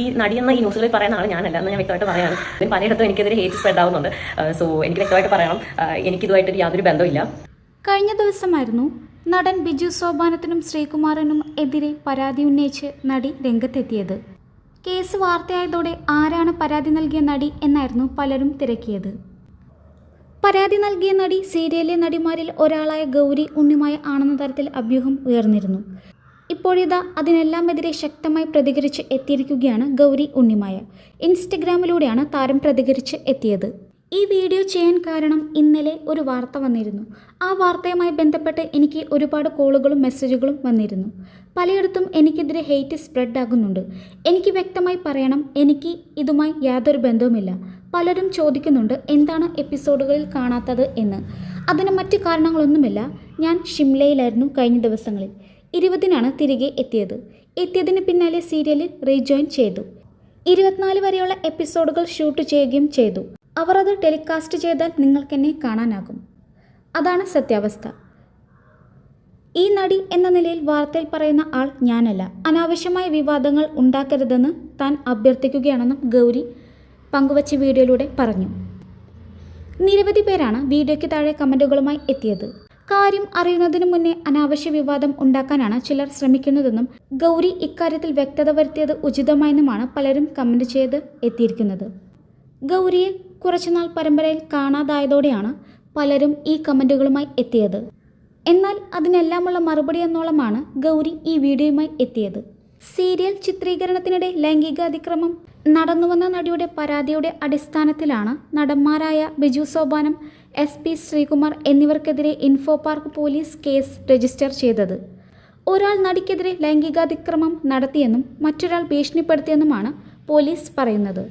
ഈ നടിയെന്ന ഈ ന്യൂസുകളിൽ പറയുന്ന ആൾ ഞാനല്ല എന്ന് ഞാൻ വ്യക്തമായിട്ട് പറയാണ് ഇതിന് പലയിടത്തും എനിക്കെതിരെ ഹേറ്റ് സ്പ്രെഡ് ആവുന്നുണ്ട്. സോ എനിക്ക് വ്യക്തമായിട്ട് പറയണം. എനിക്ക് എനിക്കിതുമായിട്ട് യാതൊരു ബന്ധമില്ല കഴിഞ്ഞ ദിവസമായിരുന്നു നടൻ ബിജു സോപാനത്തിനും ശ്രീകുമാറിനും എതിരെ പരാതി ഉന്നയിച്ച് നടി രംഗത്തെത്തിയത്. കേസ് വാർത്തയായതോടെ ആരാണ് പരാതി നൽകിയ നടി എന്നായിരുന്നു പലരും തിരക്കിയത്. പരാതി നൽകിയ നടി സീരിയലിലെ നടിമാരിൽ ഒരാളായ ഗൗരി ഉണ്ണിമായ ആണെന്ന തരത്തിൽ അഭ്യൂഹം ഉയർന്നിരുന്നു. ഇപ്പോഴിതാ അതിനെല്ലാമെതിരെ ശക്തമായി പ്രതികരിച്ച് എത്തിയിരിക്കുകയാണ് ഗൗരി ഉണ്ണിമായ. ഇൻസ്റ്റഗ്രാമിലൂടെയാണ് താരം പ്രതികരിച്ച് എത്തിയത്. ഈ വീഡിയോ ചെയ്യാൻ കാരണം ഇന്നലെ ഒരു വാർത്ത വന്നിരുന്നു. ആ വാർത്തയുമായി ബന്ധപ്പെട്ട് എനിക്ക് ഒരുപാട് കോളുകളും മെസ്സേജുകളും വന്നിരുന്നു. പലയിടത്തും എനിക്കെതിരെ ഹെയ്റ്റ് സ്പ്രെഡ് ആകുന്നുണ്ട്. എനിക്ക് വ്യക്തമായി പറയണം എനിക്ക് ഇതുമായി യാതൊരു ബന്ധവുമില്ല. പലരും ചോദിക്കുന്നുണ്ട് എന്താണ് എപ്പിസോഡുകളിൽ കാണാത്തത് എന്ന്. അതിന് മറ്റ് കാരണങ്ങളൊന്നുമില്ല. ഞാൻ ഷിംലയിലായിരുന്നു കഴിഞ്ഞ ദിവസങ്ങളിൽ. ഇരുപതിനാണ് തിരികെ എത്തിയത്. എത്തിയതിന് പിന്നാലെ സീരിയലിൽ റീജോയിൻ ചെയ്തു. ഇരുപത്തിനാല് വരെയുള്ള എപ്പിസോഡുകൾ ഷൂട്ട് ചെയ്യുകയും ചെയ്തു. അവർ അത് ടെലികാസ്റ്റ് ചെയ്താൽ നിങ്ങൾക്കെന്നെ കാണാനാകും. അതാണ് സത്യാവസ്ഥ. ഈ നടി എന്ന നിലയിൽ വാർത്തയിൽ പറയുന്ന ആൾ ഞാനല്ല. അനാവശ്യമായ വിവാദങ്ങൾ ഉണ്ടാക്കരുതെന്ന് താൻ അഭ്യർത്ഥിക്കുകയാണെന്നും ഗൗരി പങ്കുവച്ച വീഡിയോയിലൂടെ പറഞ്ഞു. നിരവധി പേരാണ് വീഡിയോയ്ക്ക് താഴെ കമന്റുകളുമായി എത്തിയത്. കാര്യം അറിയുന്നതിന് മുന്നേ അനാവശ്യ വിവാദം ഉണ്ടാക്കാനാണ് ചിലർ ശ്രമിക്കുന്നതെന്നും ഗൗരി ഇക്കാര്യത്തിൽ വ്യക്തത വരുത്തിയത് ഉചിതമായെന്നുമാണ് പലരും കമന്റ് ചെയ്ത് എത്തിയിരിക്കുന്നത്. ഗൗരിയെ കുറച്ചുനാൾ പരമ്പരയിൽ കാണാതായതോടെയാണ് പലരും ഈ കമന്റുകളുമായി എത്തിയത്. എന്നാൽ അതിനെല്ലാമുള്ള മറുപടി എന്നോളമാണ് ഗൗരി ഈ വീഡിയോയുമായി എത്തിയത്. സീരിയൽ ചിത്രീകരണത്തിനിടെ ലൈംഗികാതിക്രമം നടന്നുവന്ന നടിയുടെ പരാതിയുടെ അടിസ്ഥാനത്തിലാണ് നടന്മാരായ Biju Sopanam S P Sreekumar എന്നിവർക്കെതിരെ info park police case register ചെയ്തത്. ഒരാൾ നടിക്കെതിരെ ലൈംഗികാതിക്രമം നടത്തിയെന്നും മറ്റൊരാൾ ഭീഷണിപ്പെടുത്തിയെന്നുമാണ് പോലീസ് പറയുന്നത്.